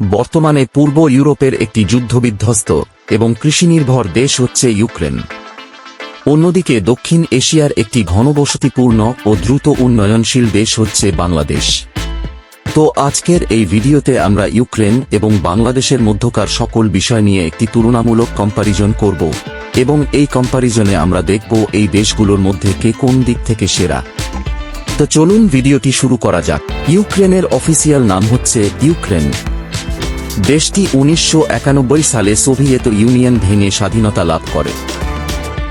বর্তমানে পূর্ব ইউরোপের একটি যুদ্ধবিধ্বস্ত এবং কৃষিনির্ভর দেশ হচ্ছে ইউক্রেন। অন্যদিকে দক্ষিণ এশিয়ার একটি ঘনবসতিপূর্ণ ও দ্রুত উন্নয়নশীল দেশ হচ্ছে বাংলাদেশ। তো আজকের এই ভিডিওতে আমরা ইউক্রেন এবং বাংলাদেশের মধ্যকার সকল বিষয় নিয়ে একটি তুলনামূলক কম্পারিজন করব এবং এই কম্পারিজনে আমরা দেখব এই দেশগুলোর মধ্যে কে কোন দিক থেকে সেরা। তো চলুন ভিডিওটি শুরু করা যাক। ইউক্রেনের অফিসিয়াল নাম হচ্ছে ইউক্রেন। দেশটি উনিশশো একানব্বই সালে সোভিয়েত ইউনিয়ন ভেঙে স্বাধীনতা লাভ করে।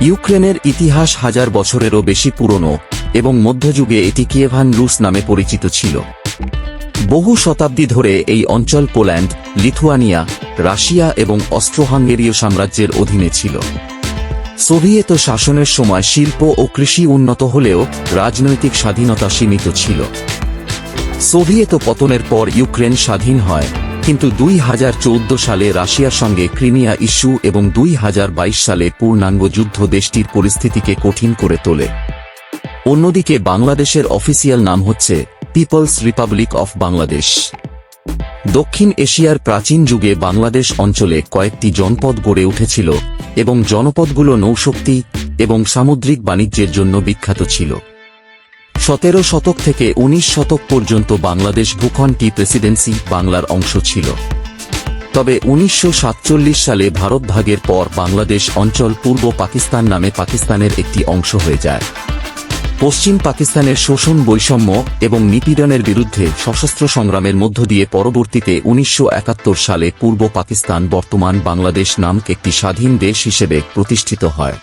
ইউক্রেনের ইতিহাস হাজার বছরেরও বেশি পুরনো এবং মধ্যযুগে এটি কিয়েভান রুস নামে পরিচিত ছিল। বহু শতাব্দী ধরে এই অঞ্চল পোল্যান্ড, লিথুয়ানিয়া, রাশিয়া এবং অস্ট্রো হাঙ্গেরীয় সাম্রাজ্যের অধীনে ছিল। সোভিয়েত শাসনের সময় শিল্প ও কৃষি উন্নত হলেও রাজনৈতিক স্বাধীনতা সীমিত ছিল। সোভিয়েত পতনের পর ইউক্রেন স্বাধীন হয় কিন্তু দুই হাজার চৌদ্দ সালে রাশিয়ার সঙ্গে ক্রিমিয়া ইস্যু এবং দুই হাজার বাইশ সালে পূর্ণাঙ্গ যুদ্ধ দেশটির পরিস্থিতিকে কঠিন করে তোলে। অন্যদিকে বাংলাদেশের অফিসিয়াল নাম হচ্ছে পিপলস রিপাবলিক অফ বাংলাদেশ। দক্ষিণ এশিয়ার প্রাচীন যুগে বাংলাদেশ অঞ্চলে কয়েকটি জনপদ গড়ে উঠেছিল এবং জনপদগুলো নৌশক্তি এবং সামুদ্রিক বাণিজ্যের জন্য বিখ্যাত ছিল। সতেরো শতক থেকে ১৯ শতক পর্যন্ত বাংলাদেশ ভূখণ্ডটি প্রেসিডেন্সি বাংলার অংশ ছিল। তবে উনিশশো সাতচল্লিশ সালে ভারত ভাগের পর বাংলাদেশ অঞ্চল পূর্ব পাকিস্তান নামে পাকিস্তানের একটি অংশ হয়ে যায়। পশ্চিম পাকিস্তানের শোষণ বৈষম্য এবং নিপীড়নের বিরুদ্ধে সশস্ত্র সংগ্রামের মধ্য দিয়ে পরবর্তীতে উনিশশো একাত্তর সালে পূর্ব পাকিস্তান বর্তমান বাংলাদেশ নামক একটি স্বাধীন দেশ হিসেবে প্রতিষ্ঠিত হয়।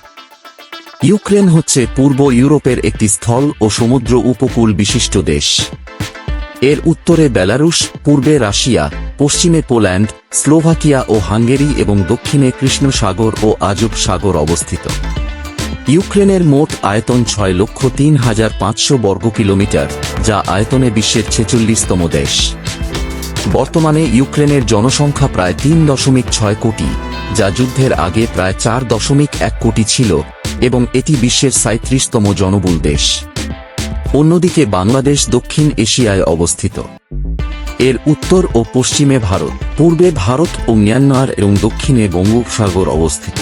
ইউক্রেন হচ্ছে পূর্ব ইউরোপের একটি স্থল ও সমুদ্র উপকূল বিশিষ্ট দেশ। এর উত্তরে বেলারুশ, পূর্বে রাশিয়া, পশ্চিমে পোল্যান্ড, স্লোভাকিয়া ও হাঙ্গেরি এবং দক্ষিণে কৃষ্ণ সাগর ও আজব সাগর অবস্থিত। ইউক্রেনের মোট আয়তন ছয় লক্ষ তিন হাজার পাঁচশো বর্গ কিলোমিটার, যা আয়তনে বিশ্বের ছেচল্লিশতম দেশ। বর্তমানে ইউক্রেনের জনসংখ্যা প্রায় তিন দশমিক ছয় কোটি, যা যুদ্ধের আগে প্রায় চার দশমিক এক কোটি ছিল এবং এটি বিশ্বের সাঁত্রিশতম জনবহুল দেশ। অন্যদিকে বাংলাদেশ দক্ষিণ এশিয়ায় অবস্থিত। এর উত্তর ও পশ্চিমে ভারত, পূর্বে ভারত ও মিয়ানমার এবং দক্ষিণে বঙ্গোপসাগর অবস্থিত।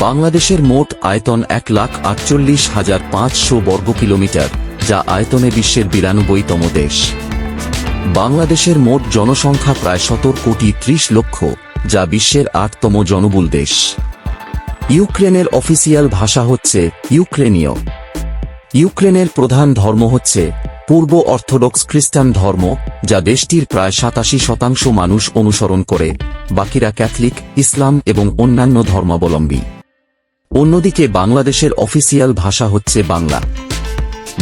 বাংলাদেশের মোট আয়তন এক লাখ আটচল্লিশ হাজার পাঁচশো বর্গ কিলোমিটার, যা আয়তনে বিশ্বের বিরানব্বইতম দেশ। বাংলাদেশের মোট জনসংখ্যা প্রায় সতেরো কোটি ত্রিশ লক্ষ, যা বিশ্বের আটতম জনবহুল দেশ। ইউক্রেনের অফিসিয়াল ভাষা হচ্ছে ইউক্রেনীয়। ইউক্রেনের প্রধান ধর্ম হচ্ছে পূর্ব অর্থোডক্স খ্রিস্টান ধর্ম, যা দেশটির প্রায় সাতাশি শতাংশ মানুষ অনুসরণ করে, বাকিরা ক্যাথলিক, ইসলাম এবং অন্যান্য ধর্মাবলম্বী। অন্যদিকে বাংলাদেশের অফিসিয়াল ভাষা হচ্ছে বাংলা।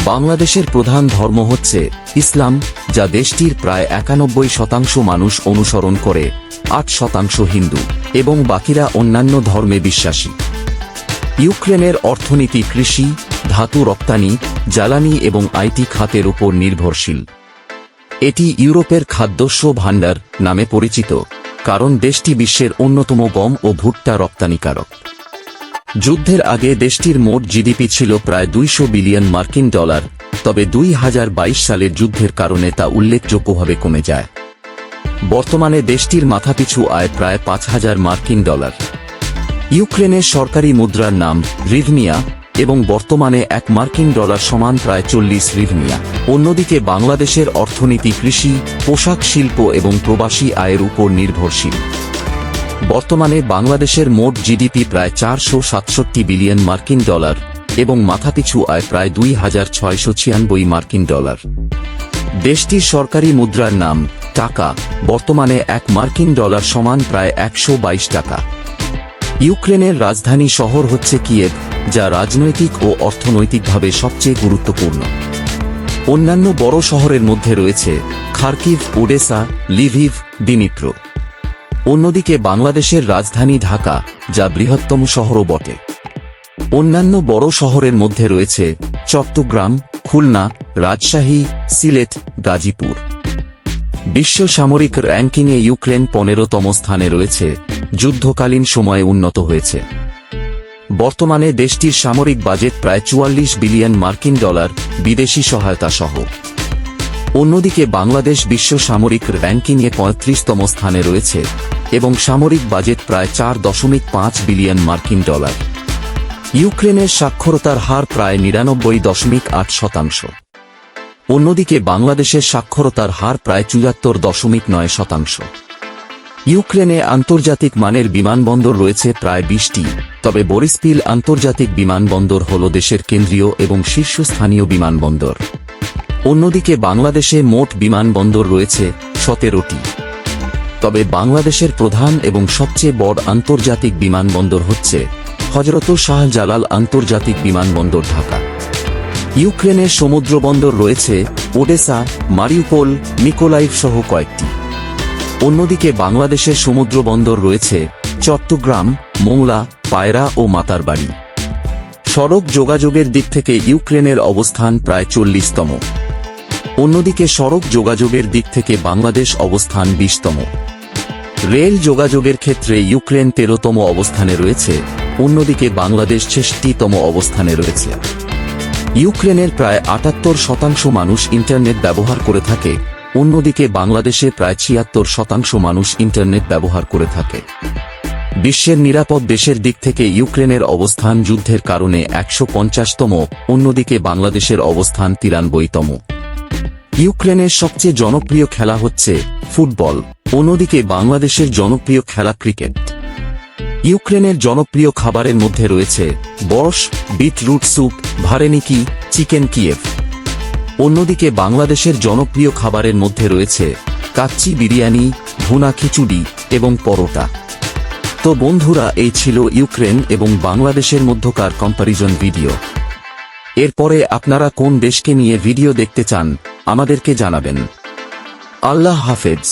বাংলাদেশের প্রধান ধর্ম হচ্ছে ইসলাম, যা দেশটির প্রায় একানব্বই শতাংশ মানুষ অনুসরণ করে, আট শতাংশ হিন্দু, এবং বাকিরা অন্যান্য ধর্মে বিশ্বাসী। ইউক্রেনের অর্থনীতি কৃষি, ধাতু রপ্তানি, জ্বালানি এবং আইটি খাতের উপর নির্ভরশীল। এটি ইউরোপের খাদ্যস্য ভাণ্ডার নামে পরিচিত, কারণ দেশটি বিশ্বের অন্যতম গম ও ভুট্টা রপ্তানিকারক। যুদ্ধের আগে দেশটির মোট জিডিপি ছিল প্রায় দুইশো বিলিয়ন মার্কিন ডলার, তবে দুই হাজার বাইশ সালের যুদ্ধের কারণে তা উল্লেখযোগ্যভাবে কমে যায়। বর্তমানে দেশটির মাথাপিছু আয় প্রায় পাঁচ হাজার মার্কিন ডলার। ইউক্রেনের সরকারি মুদ্রার নাম রিভনিয়া এবং বর্তমানে এক মার্কিন ডলার সমান প্রায় চল্লিশ রিভনিয়া। অন্যদিকে বাংলাদেশের অর্থনীতি, কৃষি, পোশাক শিল্প এবং প্রবাসী আয়ের উপর নির্ভরশীল। বর্তমানে বাংলাদেশের মোট জিডিপি প্রায় চারশো সাতষট্টি বিলিয়ন মার্কিন ডলার এবং মাথাপিছু আয় প্রায় দুই হাজার ছয়শো ছিয়ানব্বই মার্কিন ডলার। দেশটির সরকারি মুদ্রার নাম, টাকা, বর্তমানে এক মার্কিন ডলার সমান প্রায় একশো বাইশ টাকা। ইউক্রেনের রাজধানী শহর হচ্ছে কিয়েভ, যা রাজনৈতিক ও অর্থনৈতিকভাবে সবচেয়ে গুরুত্বপূর্ণ। অন্যান্য বড় শহরের মধ্যে রয়েছে খার্কিভ, ওডেসা, লিভিভ, দিমিত্র। অন্যদিকে বাংলাদেশের রাজধানী ঢাকা, যা বৃহত্তম শহরও বটে। অন্যান্য বড় শহরের মধ্যে রয়েছে চট্টগ্রাম, খুলনা, রাজশাহী, সিলেট, গাজীপুর। বিশ্ব সামরিক র্যাঙ্কিংয়ে ইউক্রেন পনেরোতম স্থানে রয়েছে, যুদ্ধকালীন সময়ে উন্নত হয়েছে। বর্তমানে দেশটির সামরিক বাজেট প্রায় চুয়াল্লিশ বিলিয়ন মার্কিন ডলার বিদেশি সহায়তা সহ অন্যদিকে বাংলাদেশ বিশ্ব সামরিক র্যাঙ্কিংয়ে পঁয়ত্রিশতম স্থানে রয়েছে এবং সামরিক বাজেট প্রায় চার দশমিক পাঁচ বিলিয়ন মার্কিন ডলার। ইউক্রেনের সাক্ষরতার হার প্রায় নিরানব্বই দশমিক আট শতাংশ। অন্যদিকে বাংলাদেশের সাক্ষরতার হার প্রায় চুয়াত্তর দশমিক নয় শতাংশ। ইউক্রেনে আন্তর্জাতিক মানের বিমানবন্দর রয়েছে প্রায় বিশটি, তবে বরিসপিল আন্তর্জাতিক বিমানবন্দর হল দেশের কেন্দ্রীয় এবং শীর্ষস্থানীয় বিমানবন্দর। অন্যদিকে বাংলাদেশে মোট বিমানবন্দর রয়েছে সতেরোটি। তবে বাংলাদেশের প্রধান এবং সবচেয়ে বড় আন্তর্জাতিক বিমানবন্দর হচ্ছে হজরত শাহজালাল আন্তর্জাতিক বিমানবন্দর ঢাকা। ইউক্রেনের সমুদ্রবন্দর রয়েছে ওডেসা, মারিউপোল নিকোলাইভ সহ কয়েকটি। অন্যদিকে বাংলাদেশের সমুদ্রবন্দর রয়েছে চট্টগ্রাম, মোংলা, পায়রা ও মাতারবাড়ি। সড়ক যোগাযোগের দিক থেকে ইউক্রেনের অবস্থান প্রায় চল্লিশতম। অন্যদিকে সড়ক যোগাযোগের দিক থেকে বাংলাদেশ অবস্থান বিশতম। রেল যোগাযোগের ক্ষেত্রে ইউক্রেন তেরোতম অবস্থানে রয়েছে, অন্যদিকে বাংলাদেশ ছেষট্টিতম অবস্থানে রয়েছে। ইউক্রেনের প্রায় আটাত্তর শতাংশ মানুষ ইন্টারনেট ব্যবহার করে থাকে, অন্যদিকে বাংলাদেশে প্রায় ছিয়াত্তর শতাংশ মানুষ ইন্টারনেট ব্যবহার করে থাকে। বিশ্বের নিরাপদ দেশের দিক থেকে ইউক্রেনের অবস্থান যুদ্ধের কারণে একশো পঞ্চাশতম, অন্যদিকে বাংলাদেশের অবস্থান তিরানব্বইতম। ইউক্রেনের সবচেয়ে জনপ্রিয় খেলা হচ্ছে ফুটবল। অন্যদিকে বাংলাদেশের জনপ্রিয় খেলা ক্রিকেট। ইউক্রেনের জনপ্রিয় খাবারের মধ্যে রয়েছে borscht beetroot soup, ভারেনিকি, chicken Kiev. অন্যদিকে বাংলাদেশের জনপ্রিয় খাবারের মধ্যে রয়েছে কাচ্চি বিরিয়ানি, ভুনা খিচুড়ি এবং পরোটা। তো বন্ধুরা, এই ছিল ইউক্রেন এবং বাংলাদেশের মধ্যকার কম্পারিজন ভিডিও এরপরে আপনারা কোন দেশকে নিয়ে ভিডিও দেখতে চান আমাদেরকে জানাবেন। আল্লাহ হাফেজ।